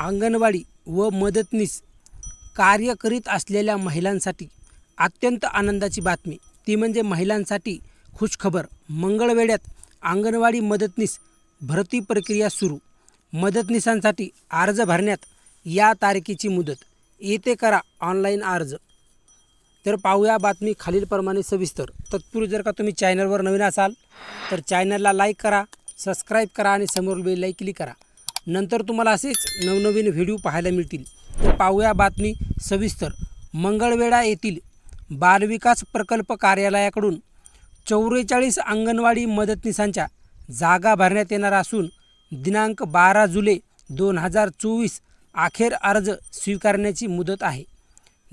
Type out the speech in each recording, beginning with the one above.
अंगणवाडी व मदतनीस कार्य करीत असलेल्या महिलांसाठी अत्यंत आनंदाची बातमी. ती म्हणजे महिलांसाठी खुशखबर. मंगळवेड्यात अंगणवाडी मदतनीस भरती प्रक्रिया सुरू. मदतनीसांसाठी अर्ज भरण्यात या तारखेची मुदत. येते करा ऑनलाईन अर्ज. तर पाहूया बातमी खालीलप्रमाणे सविस्तर. तत्पूर्वी जर का तुम्ही चॅनलवर नवीन असाल तर चॅनलला लाईक करा सबस्क्राईब करा आणि समोर बेल क्लिक करा. नंतर तुम्हाला असेच नवनवीन व्हिडिओ पाहायला मिळतील. तर पाहूया बातमी सविस्तर. मंगळवेढा येथील बालविकास प्रकल्प कार्यालयाकडून चौवेचाळीस अंगणवाडी मदतनीसांच्या जागा भरण्यात येणार असून दिनांक बारा जुलै दोन हजार चोवीस अखेर अर्ज स्वीकारण्याची मुदत आहे.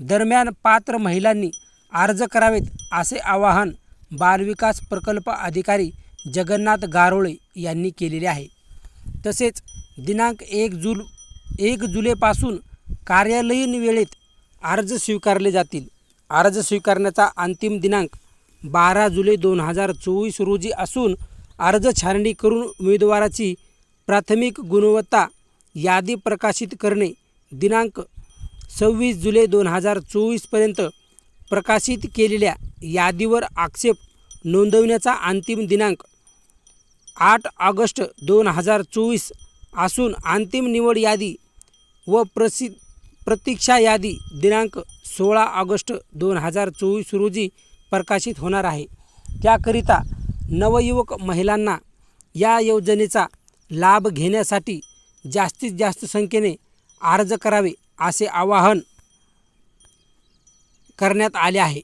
दरम्यान पात्र महिलांनी अर्ज करावेत असे आवाहन बालविकास प्रकल्प अधिकारी जगन्नाथ गारोळे यांनी केलेले आहे. तसेच दिनांक एक जुल एक जुलैपासून कार्यालयीन वेळेत अर्ज स्वीकारले जातील. अर्ज स्वीकारण्याचा अंतिम दिनांक बारा जुलै दोन हजार चोवीस रोजी असून अर्ज छाननी करून उमेदवाराची प्राथमिक गुणवत्ता यादी प्रकाशित करणे दिनांक सव्वीस जुलै दोन हजार चोवीसपर्यंत प्रकाशित केलेल्या यादीवर आक्षेप नोंदवण्याचा अंतिम दिनांक आठ ऑगस्ट दोन हजार चोवीस असून अंतिम निवड यादी व प्रसि प्रतीक्षा यादी दिनांक सोळा ऑगस्ट दोन हजार चोवीस रोजी प्रकाशित होणार आहे. त्याकरिता नवयुवक महिलांना या योजनेचा लाभ घेण्यासाठी जास्तीत जास्त संख्येने अर्ज करावे असे आवाहन करण्यात आले आहे.